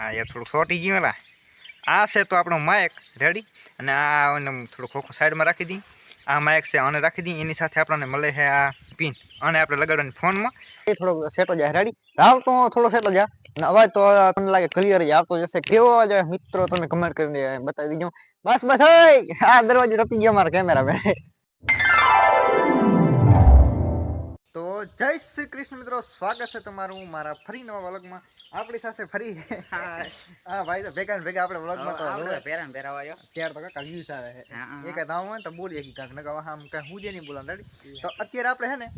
હા યાર થોડુંક સોટી ગયું એલા આ છે તો આપણો માયક રેડી અને આ એને થોડું ખોખો સાઈડમાં રાખી દઈ આ માયક છે આને રાખી દઈએ. એની સાથે આપણને મળે છે આ પિન અને આપણે લગાડવાની ફોનમાં એ થોડો સેટો જાય. રેડી રાવ તો થોડો સેટો જાય અને અવાજ તો તમને લાગે ક્લિયર આવતો જશે. કેવો અવાજ મિત્રો, તમે કમેન્ટ કરીને બતાવી દીજો. બસ બસ આ દરવાજો ટપી ગયો મારા કેમેરા મેં. જય શ્રી કૃષ્ણ મિત્રો સ્વાગત છે તમારું મારા ફરી નવા વ્લોગમાં. આપણી સાથે ફરી હા ભાઈ તો ભેગા ને ભેગા આપણે વ્લોગમાં તો આપણે હવે પેરાન પેરાવા આવ્યો. ત્યાર તો કાકા વ્યૂઝ આવે છે હા, હા, એ કઈ નામ હોય ને તો બોલીએ કે કાંક નકા આમ કઈ હું જે નહીં બોલવાનું રેડી તો અત્યારે આપણે છે ને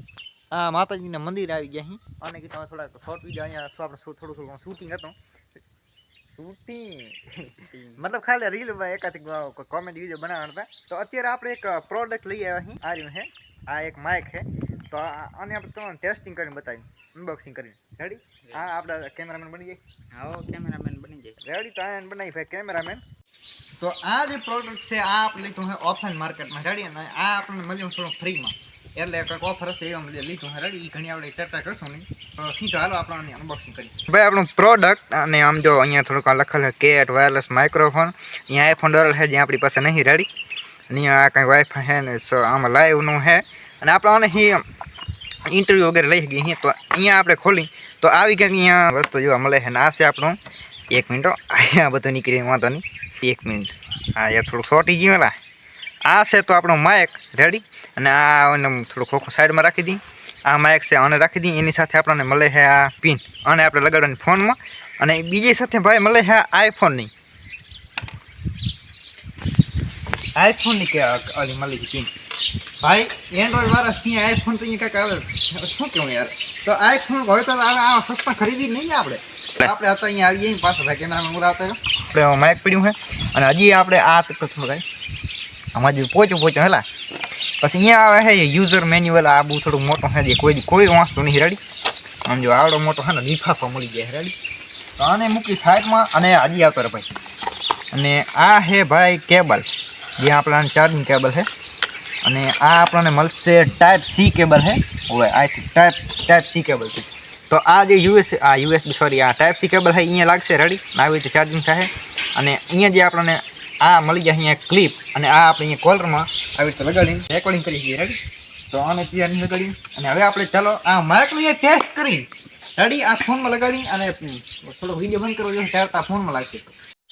આ માતાજીના મંદિર આવી ગયા અહીં અને કે તમે થોડા શોર્ટ વીડિયો અહીંયા અથવા આપણે શું- થોડું થોડું શૂટિંગ હતું. શૂટિંગ મતલબ ખાલી રીલ એકાથી કોમેડી વીડિયો બનાવવાના હતા. તો અત્યારે આપણે એક પ્રોડક્ટ લઈ આવ્યા અહીં આ રહ્યું છે આ એક માઇક છે તો આ- આને આપણે તમને ટેસ્ટિંગ કરીને બતાવ્યું અનબોક્સિંગ કરીને. રેડી આ આપણા કેમેરામેન બની જાય આવો કેમેરામેન બની જાય રેડી તો આ એને બનાવી ભાઈ કેમેરામેન તો આ જે પ્રોડક્ટ છે આ આપણે લીધું છે ઓફલાઈન માર્કેટમાં રેડી અને આ આપણને મળ્યું થોડું ફ્રીમાં એટલે કંઈક ઓફર હશે એવા બધે લીધું છે રેડી એ ઘણી આપણે ચર્ચા કરશું નહીં. તો સીધો હાલો આપણે આની અનબોક્સિંગ કરીએ. ભાઈ આપણું પ્રોડક્ટ અને આમ જો અહીંયા થોડુંક આ લખેલ છે કેટ વાયરલેસ માઇક્રોફોન અહીંયા આઈફોન ડરલ છે જે આપણી પાસે નહીં. રેડી અને અહીંયા કંઈક વાઈફાઈ છે ને સો આમાં લાઈવનું છે. અને આપણે આને અહીં ઇન્ટરવ્યૂ વગેરે લઈ શકીએ અહીંયા તો અહીંયા આપણે ખોલી, તો આવી કંઈક અહીંયા વસ્તુ જોવા મળે છે. અને આ છે આપણું, એક મિનિટ. અહીંયા બધું નીકળી, વાંધો નહીં. એક મિનિટ. હા યાર થોડુંક શોર્ટી ગયું એલા આ છે તો આપણો માઇક રેડી અને આ થોડું ખોખો સાઈડમાં રાખી દઈએ આ માઇક છે આને રાખી દઈએ એની સાથે આપણને મળે છે આ પિન અને આપણે લગાડવાની ફોનમાં અને બીજી સાથે ભાઈ મળે છે આઈફોનની આઈફોનની કે ઓલી મળી છે પિન ભાઈ એન્ડ્રોઈડ વાળા સિંહ આઈફોન તો અહીંયા કાંઈક આવે શું કેવું યાર તો આઈફોન હવે તો આવે આ સસ્તા ખરીદી જ નહીં ને આપણે આપણે હતા અહીંયા આવીએ અહીં પાછો ભાઈ કેમેરામાં ઉડાવતા આપણે માઇક પડ્યું છે અને હજી આપણે આ તક થોડું ભાઈ આમાં હજી પહોંચ્યું પહોંચ્યું હેલા પછી અહીંયા આવે છે યુઝર મેન્યુઅલ આ બહુ થોડું મોટું છે જે કોઈ કોઈ વાંચતું નહીં રેડી આમ જો આવડો મોટો છે ને લીફાફા મળી જાય રેડી તો આને મૂકી સાઈડમાં અને હજી આવતો રહે ભાઈ અને આ છે ભાઈ કેબલ જે આપણા ચાર્જિંગ કેબલ છે. અને આ આપણને મળશે ટાઈપ સી કેબલ છે. હવે I think type type C cable છે. તો આ જે યુએસ આ યુએસબી સોરી આ ટાઈપ સી કેબલ છે અહીંયા લાગશે રેડી આવી રીતે ચાર્જિંગ થશે અને અહીંયા જે આપણને આ મળી જાય અહીંયા ક્લિપ અને આ આપણે અહીંયા કોલરમાં આવી રીતે લગાડીને રેકોર્ડિંગ કરી શકીએ રેડી તો આને ત્યાં લગાડી અને હવે આપણે ચાલો આ માઇકનું ટેસ્ટ કરી રેડી આ ફોનમાં લગાડી અને થોડો વીડિયો બંધ કરવો જોઈએ, ત્યારે આ ફોનમાં લાગશે.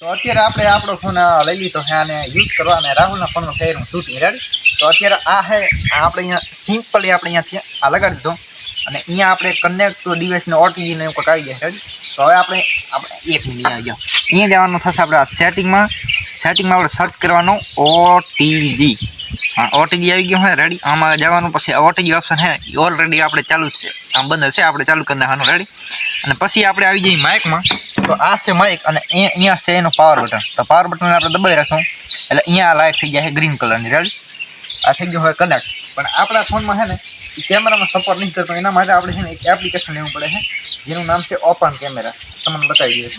તો અત્યારે આપણે આપણો ફોન લઈ લીધો છે અને યુઝ કરવા અને રાહુલના ફોનમાં કર્યું શૂટિંગ રેડી તો અત્યારે આ છે, આ આપણે અહીંયા સિમ્પલી આપણે અહીંયાથી આ લગાડી દીધો. અને અહીંયા આપણે કનેક્ટ ડિવાઇસને ઓટીજીને એવું કંઈક આવી જાય રેડી તો હવે આપણે આપણે એક મિનિટ આવી જાઓ અહીંયા જવાનું થશે આપણે સેટિંગમાં સેટિંગમાં આપણે સર્ચ કરવાનું ઓટીજી હા ઓટીજી આવી ગયું હોય રેડી આમાં જવાનું પછી ઓટીજી ઓપ્શન છે. ઓલરેડી આપણે ચાલુ જ છે. આમ બંધ છે. આપણે ચાલુ કરી નાખવાનું. રેડી અને પછી આપણે આવી જઈએ માઇકમાં તો આ છે માઇક અને અહીંયા છે એનું પાવર બટન તો પાવર બટનને આપણે દબાઈ રાખશું. એટલે અહીંયા લાઇટ થઈ જાય છે ગ્રીન કલરની રેડી આ થઈ ગયું હવે કનેક્ટ પણ આપણા ફોનમાં છે ને કેમેરામાં સપોર્ટ નહીં કરતો. એના માટે આપણે છે ને એક એપ્લિકેશન લેવું પડે છે. જેનું નામ છે ઓપન કેમેરા તમને બતાવી દઈએ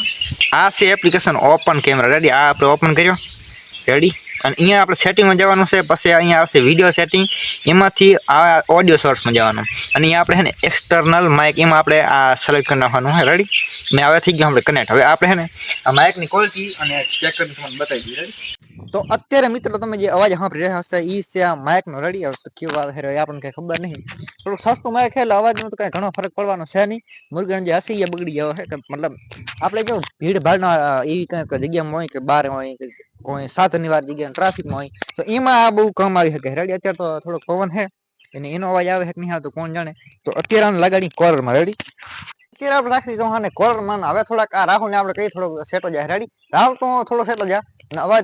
આ છે એપ્લિકેશન ઓપન કેમેરા રેડી આ આપણે ઓપન કર્યો? રેડી અને અહીંયા આપણે સેટિંગમાં જવાનું છે, પછી અહીંયા આવશે વીડિયો સેટિંગ એમાંથી આ ઓડિયો સોર્સમાં જવાનું. અને અહીંયા આપણે છે ને એક્સટર્નલ માઇક એમાં આપણે આ સિલેક્ટ કરી નાખવાનું. છે રેડી અને હવે થઈ ગયું આપણે કનેક્ટ હવે આપણે છે ને આ માઇકની ક્વોલિટી અને ચેક કરીને તમને બતાવી દઈએ. રેડી તો અત્યારે મિત્રો તમે જે અવાજ સાંભળી રહ્યા હશે એ છે આ માઇક નો રેડી આવે કેવું આવે રહ્યો આપણને કઈ ખબર નહીં. થોડુંક સસ્તું માઇક એટલે અવાજનો તો કઈ ઘણો ફરક પડવાનો છે નહીં. મુરગણ જે હસી એ બગડી ગયો કે મતલબ આપણે જો ભીડ ભાડના એવી કંઈક જગ્યામાં હોય કે બહાર હોય કે કોઈ સાત વાર જગ્યા ટ્રાફિકમાં હોય, તો એમાં આ બહુ કામ આવી શકે. રડી? અત્યારે તો થોડોક પવન છે અને એનો અવાજ આવે છે કે નહીં આવતો કોણ જાણે? તો અત્યારે આને લગાડી કોર્નરમાં રેડી? અત્યારે આપણે રાખી દીધો અને કોલર કોલરમાં હવે થોડાક આ રાહુલને આપણે કઈ થોડોક સેટો જાય. રેડી રાહુલ, તો થોડો સેટો જાય અને અવાજ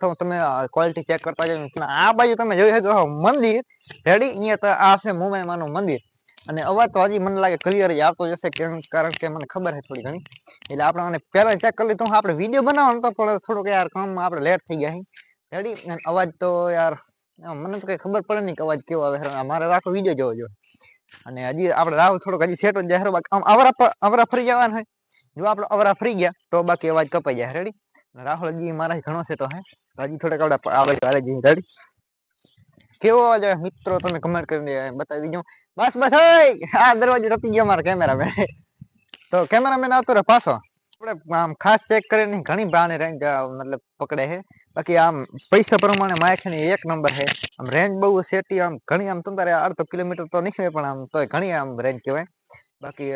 તો તમે ક્વોલિટી ચેક કરતા જાવ આ બાજુ તમે જોઈ શકો મંદિર. રેડી અહીંયા તો આ છે મુંબઈમાંનું મંદિર. અને અવાજ તો હજી મને લાગે ક્લિયર જ આવતો જશે કારણ કે મને ખબર છે થોડી ઘણી. એટલે આપણે મને પહેલા ચેક કરી લીધું. આપણે વીડિયો બનાવવાનો તો પણ થોડુંક યાર કામમાં આપણે લેટ થઈ ગયા રેડી અને અવાજ તો યાર, મને તો કઈ ખબર પડે નહીં કે અવાજ કેવો આવે. મારે આખો વીડિયો જોવો જોઈએ અને હજી આપણે રાહુલ થોડોક હજી સેટો જાહેર આમ અવરા અવરા ફરી જવાના હોય. જો આપણે અવરા ફરી ગયા, તો બાકી અવાજ કપાઈ જાય. રેડી રાહુલ હજી મારા ઘણો સેટો હે. હજી થોડાક આપણે આગળ ચાલે જઈએ. રેડી કેવો અવાજ આવે? મિત્રો, તમે કમેન્ટ કરીને બતાવી દીજો. બસ બસ આ દરવાજો ટપી ગયો મારા કેમેરા મેં તો કેમેરામેન આવતો રહે પાછો. આપણે આમ ખાસ ચેક કરીને ઘણી બાને રેન્જ મતલબ પકડે છે. બાકી આમ પૈસા પ્રમાણે છે એક નંબર છે. આમ રેન્જ બહુ સેટી આમ ઘણી આમ તમારે અડધો કિલોમીટર તો નીકળે પણ આમ તોય ઘણી આમ રેન્જ કહેવાય. બાકી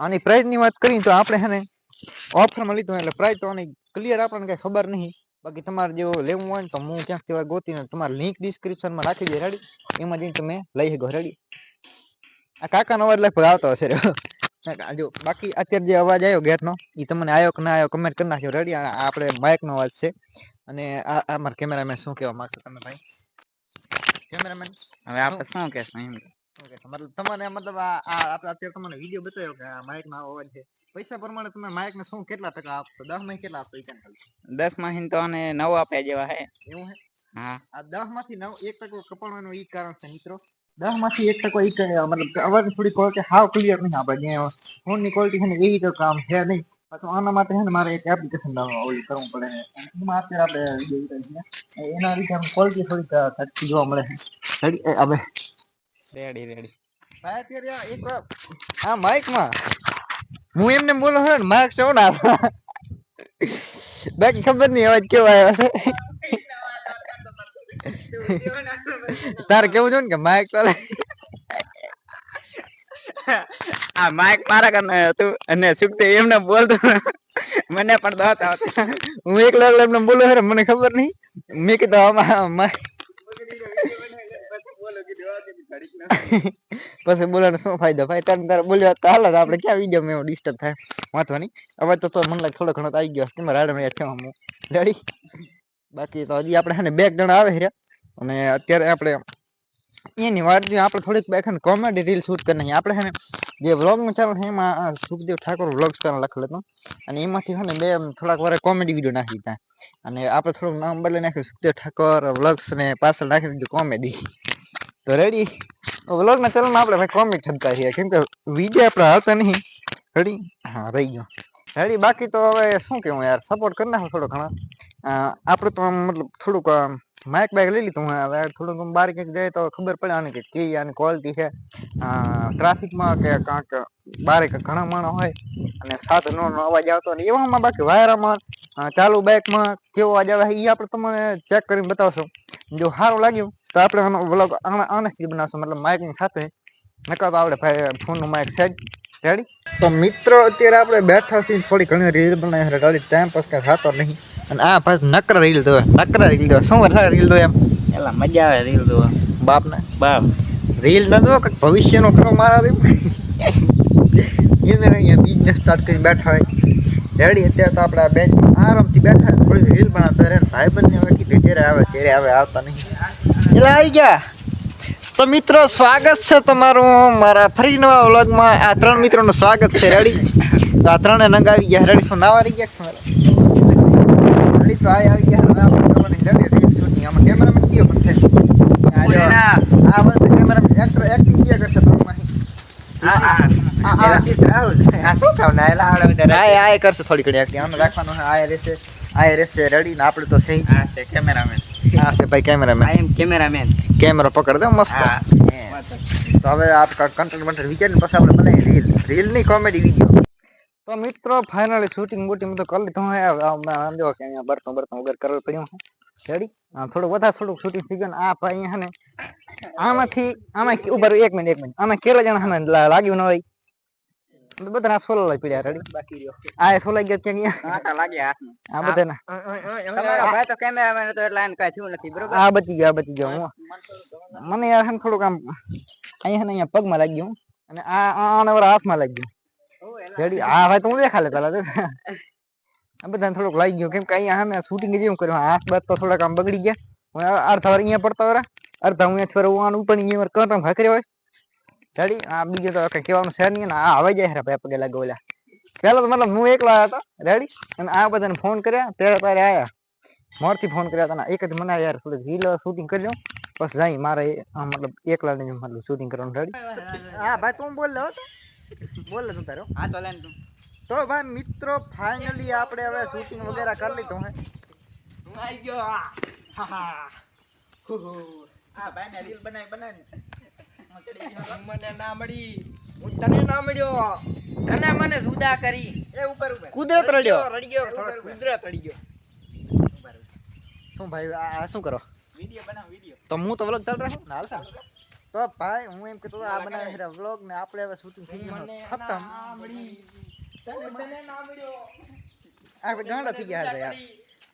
આની price ની વાત કરીએ તો આપણે છે ને ઓફરમાં લીધું એટલે પ્રાઇસ તો આની ક્લિયર આપણને કંઈ ખબર નહીં. બાકી તમારે જો લેવું હોય ને તો હું ક્યાંકથી વાર ગોતીને તમારે લિંક ડિસ્ક્રિપ્શનમાં રાખી દે રેડી એમાં જઈને તમે લઈ શકો રેડી આ કાકાનો અવાજ લગભગ આવતો હશે. જો, બાકી અત્યારે જે અવાજ આવ્યો ગેટનો એ તમને આવ્યો કે ના આવ્યો કમેન્ટ કરી નાખ્યો રેડી આપણે માઇકનો અવાજ છે. અને આ આ મારા કેમેરામેન શું કહેવા માંગશો તમે ભાઈ? કેમેરામેન? હવે આપણે શું કહેશું એમ? મતલબ તમને મતલબ આ આપણે અત્યારે તમને વીડિયો બતાવ્યો કે આ માઇકનો અવાજ છે. પૈસા પ્રમાણે તમે માઇકને શું કેટલા ટકા આપશો? દસમાં કેટલા આપશો? એ દસમાં તો અને નવ આપ્યા જેવા હે. એવું હે? હા. આ દસમાંથી નવ એક ટકો કપાણવાનું ઈ કારણ છે મિત્રો. દસમાંથી એક ટકો ઈ મતલબ અવાજ થોડી ક્વોલિટી હાવ ક્લિયર નહીં આપણે ફોનની ક્વોલિટી છે ને એવી તો કામ છે નહીં. પાછું આના માટે છે ને મારે એક એપ્લિકેશન ઓલું કરવું પડે. છે એમાં અત્યારે આપણે video ઉતારીએ છીએ. એના લીધે આમ ક્વોલિટી થોડીક ઘટતી જોવા મળે છે. રેડી હવે. રેડી રેડી ભાઈ અત્યારે એક આ માઇકમાં હું એમને બોલો છે ને માઇક છો ને બાકી ખબર નહીં અવાજ કેવો આવ્યો છે? તારે કેવું છે ને કે માઇક ચાલે આ માઇક મારા કને હતું અને સુખતે એમને બોલતો. મને પણ દોત આવતી. હું એકલો એકલો એમને બોલું હે મને ખબર નહીં. મેં કીધું આમાં પછી બોલવાનો શું ફાયદો? ભાઈ, તારે તારે બોલ્યો તો હાલ આપણે ક્યાં વીડિયો મેં ડિસ્ટર્બ થાય? નહીં. અવાજ તો મને લાગે થોડો ઘણો આવી ગયો તમારે રાડમ યાદ છે હું રેડી બાકી તો હજી આપણે છે ને બે જણા આવે છે. અને અત્યારે આપણે એની વાત જોઈએ આપણે થોડીક બે કોમેડી રીલ શૂટ કરી નહીં આપણે છે ને જે વ્લોગનું ચાલુ છે એમાં સુખદેવ ઠાકોર વ્લોગ્સ પહેલા લખેલો હતો. અને એમાંથી છે ને બે થોડાક વાર કોમેડી વીડિયો નાખી દીધા. અને આપણે થોડુંક નામ બદલી નાખ્યું, સુખદેવ ઠાકોર વ્લોગ્સ ને પાછળ નાખી દીધું કોમેડી તો રેડી વ્લોગના ચેનલમાં આપણે ભાઈ કોમેડી થતા છીએ. કેમ કે વીડિયો આપણે હાલતા નહીં. રેડી હા, રહી ગયો. રેડી બાકી તો હવે શું કહેવું યાર? સપોર્ટ કરી નાખો થોડો ઘણા. આપણે તો આમ મતલબ થોડુંક માઇક બાઇક લઈ લીધું હવે હવે થોડુંક આમ બહાર ક્યાંક જાય તો ખબર પડે આની કે કેવી આની ક્વોલિટી છે. ટ્રાફિકમાં કે કાંક બારે કે ઘણા માણસ હોય અને સાધનોનો અવાજ આવતો હોય એવામાં બાકી વાયરામાં અ, ચાલુ બાઇકમાં કેવો અવાજ આવે એ આપણે તમને ચેક કરીને બતાવશો. જો સારું લાગ્યું તો આપણે આનો વ્લોગ આનાથી બનાવશું મતલબ માઇકની સાથે. નકર તો આપણે ભાઈ ફોનનું માઇક છે જ. રેડી તો મિત્રો અત્યારે આપણે બેઠા છીએ થોડી ઘણી રીલ બનાવી રેડી ટાઈમ પાસ કાંઈ થતો નહીં. અને આ પાછ નકર રીલ દો નકરા રીલ દો શું વધારે રીલ દો એમ? એલા મજા આવે રીલ જોવા. બાપને? બાપ. રીલ ન દો કંઈક ભવિષ્યનો કરો મારા દેવ જેને અહીંયા બિઝનેસ સ્ટાર્ટ કરી બેઠા હોય. રેડી અત્યારે તો આપણે બેંક આરામથી બેઠા થોડી રીલ બનાવતા રહે ભાઈ બંને હવે કીધે જ્યારે આવે ત્યારે આવે આવતા નહીં. એટલે આવી ગયા. તો મિત્રો સ્વાગત છે તમારું મારા ફરી નવા વ્લોગમાં આ ત્રણ મિત્રોનું સ્વાગત છે. રેડી તો આ ત્રણે નંગ આવી ગયા. રેડી શું નાવા રહી ગયા તો આ આવી ગયા. હવે આપણે કરવાની રેડી રીલ શૂટિંગ આમાં કેમેરામેન કયો પણ છે? આ વર્ષે કેમેરામેન એક્ટર એક્ટિંગ ક્યાં કરશે? ત્રણમાંથી આ આ આ શું? ખાવ ના એલા આવડે આ આ કરશે થોડી ઘણી એક્ટિંગ આને રાખવાનું છે. રહેશે આ રહેશે રેડી આપણે તો સહી આ છે કેમેરામેન આ છે ભાઈ કેમેરામેન આઈ એમ કેમેરામેન કેમેરો પકડ દે મસ્ત. તો હવે આપણે કન્ટેન્ટ બંટેન્ટ વિચારીને પછી આપણે બનાવી રીલ રીલની કોમેડી વીડિયો તો મિત્રો ફાઇનલી શૂટિંગ બૂટિંગ તો કરી લીધું હે. આમ આમ જો કે અહીંયા બરતો બરતો વગર કરવું પડ્યું છે રેડી થોડું વધારે થોડુંક શૂટિંગ થઈ ગયું ને આ ભાઈ અહીંયા હે ને આમાંથી આમાં કે- ઊભા રહો, એક મિનિટ એક મિનિટ. આમાં કેટલા જણા હે ને લા- લાગ્યું ન હોય? બધા સોલો લઈ પડ્યા રેડી બાકી રહ્યો. આ સોલાઈ ગયા ક્યાં ગયા આટા લાગ્યા હાથમાં આ બધા તમારો ભાઈ તો કેમેરામેન હતો એટલે આને કાંઈ થયું નથી બરોબર? આ બચી ગયા આ બચી ગયા હું. મને યાર હે ને થોડુંક આમ અહીંયા હે ને અહીંયા પગમાં લાગી ગયું અને આ આ આના વાળા હાથમાં લાગી ગયું રેડી. હા ભાઈ તું દેખા પેલા તો. આ બધાને થોડુંક લાગી ગયું, કેમ કે અહીંયા શૂટિંગ જેવું કર્યું. હાથ બાદ તો થોડાક આમ બગડી ગયા. હું અડધા વાર અહીંયા પડતા વાળા અડધા હું અહીંયા ફેર, હું ઉપર અહીંયા કંટામ ભાખરી હોય. રેડી? આ બીજું તો કઈ કહેવાનું શેર નહીં. આ હવાઈ જાય રે પગે લાગે ઓલા. પેલા તો મતલબ હું એકલો આવ્યો હતો રેડી? અને આ બધાને ફોન કર્યા. ત્યારે તારે આયા. મોરથી ફોન કર્યા હતા એક જ મને યાર થોડીક રીલ શૂટિંગ કરી લઉં. બસ જાય, મારે મતલબ એકલા ને મતલબ શૂટિંગ કરવાનું. રેડી? હા, ભાઈ, તું બોલ લે બોલ તું તારો હા તો લેન તું. તો ભાઈ મિત્રો ફાઇનલી આપણે હવે શૂટિંગ વગેરે કરી લીધું હે? હું આવી ગયો હા. હા હુ. હુ. આ ભાઈને રીલ બનાવી બનાવી મને ના મળી. હું તને ના મળ્યો. તને મને જુદા કરી. એ ઉપર ઉપર કુદરત રડ્યો. રડી ગયો કુદરત રડ્યો. શું ભાઈ આ શું કરો? વિડિયો બનાવ વિડિયો. તો હું તો વ્લોગ ચાલ રહ્યો ને હાલશે ને? તો ભાઈ હું એમ કહેતો આ બનાવે છે વ્લોગ ને આપણે હવે શૂટિંગ થઈ ગયું. ખતમ. તને તને આ ગાંડા થઈ ગયા યાર.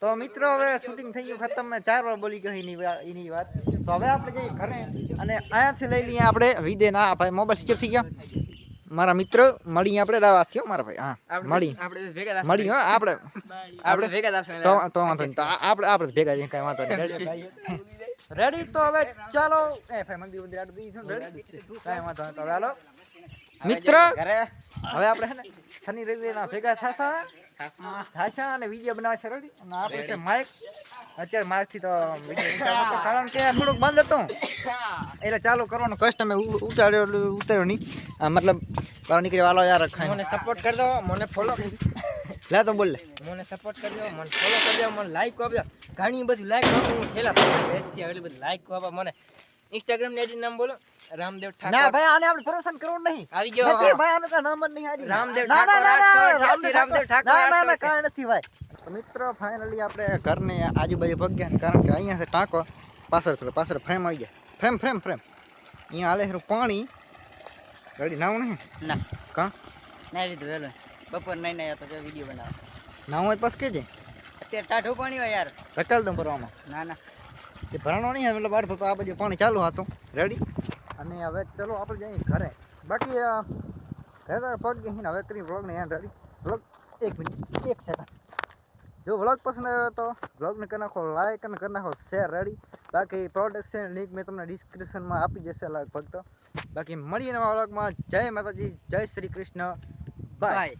તો મિત્રો હવે શૂટિંગ થઈ ગયું. ખતમ. મેં ચાર વાર બોલી ગયો એની એની વાત. તો હવે આપણે જઈએ ઘરે અને અહીંયાથી લઈ લઈએ આપણે વિદે ના ભાઈ મોબાઈલ સ્કેપ થઈ ગયા. મારા મિત્ર મળી આપણે. દાવા થયો મારા ભાઈ. હા મળી. આપણે ભેગા મળી હા આપણે. આપણે ભેગા તો તો વાંધો નહીં. તો આપણે આપણે ભેગા જઈએ કાંઈ વાંધો નહીં. રેડી તો હવે ચાલો. એ ભાઈ મંદિર મંદિર દીધું રેડી કાઈ વાંધો નહીં હવે હાલો. મિત્ર? ઘરે હવે આપણે છે ને શનિ રવિના ભેગા થાશા. થાશા અને વીડિયો બનાવશે રેડી અને આપણે છે માઇક અત્યારે માઇકથી તો વીડિયો કારણ કે થોડુંક બંધ હતું. એટલે ચાલુ કરવાનો કષ્ટ ઉ- ઉતાર્યો ઉતર્યો નહીં. મતલબ નીકળી વાલો યાર ખાઈ મને સપોર્ટ કરી દો મને ફોલો લે તો બોલ લે. મને સપોર્ટ કરજો મને ફોલો કરજો મને લાઈક આપજો. ઘણી બધી લાઈક આપો હું થેલા બેસી આવેલી બધી લાઈક આપો મને. ઇન્સ્ટાગ્રામ ને આઈડી નામ બોલો રામદેવ ના ભાઈ આને આપણે પ્રમોશન કરવું નહીં. આવી ગયો. નથી ભાઈ આનો કાંઈ નામ જ નહીં આડી. રામદેવ ઠાકોર રામદેવ ઠાકોર ના, ના, ના, આઠસો નથી ભાઈ. તો મિત્રો ફાઇનલી આપણે ઘરને આજુબાજુ ભગ્યા ને કારણ કે અહીંયા છે ટાંકો પાછળ થોડો પાછળ ફ્રેમ આવી ગયા. ફ્રેમ ફ્રેમ ફ્રેમ અહીંયા હાલે છે પાણી. ગાડી નાવું નહીં? ના. કાં? ના લીધું વેલો બપોર નહીં નહીં તો વીડિયો બનાવો. નાવું હોય પછી કેજે. અત્યારે ટાઢું પાણી હોય યાર. ધકાલ દઉં ભરવામાં. ના ના. એ ભરાણો નહીં એટલે બહાર તો આ બધું પાણી ચાલુ હતું. રેડી અને હવે ચલો આપણે જઈએ ઘરે. બાકી ઘરે તો પગ ગઈ હવે કરી વ્લોગને એન્ડ રેડી વ્લોગ એક મિનિટ એક સેકન્ડ જો વ્લોગ પસંદ આવ્યો તો વ્લોગને કરી નાખો લાઈક અને કરી નાખો શેર રેડી બાકી પ્રોડક્શન લિંક મેં તમને ડિસ્ક્રિપ્શનમાં આપી જશે લગભગ તો. બાકી મળીએ નવા વ્લોગમાં જય માતાજી જય શ્રી કૃષ્ણ. બાય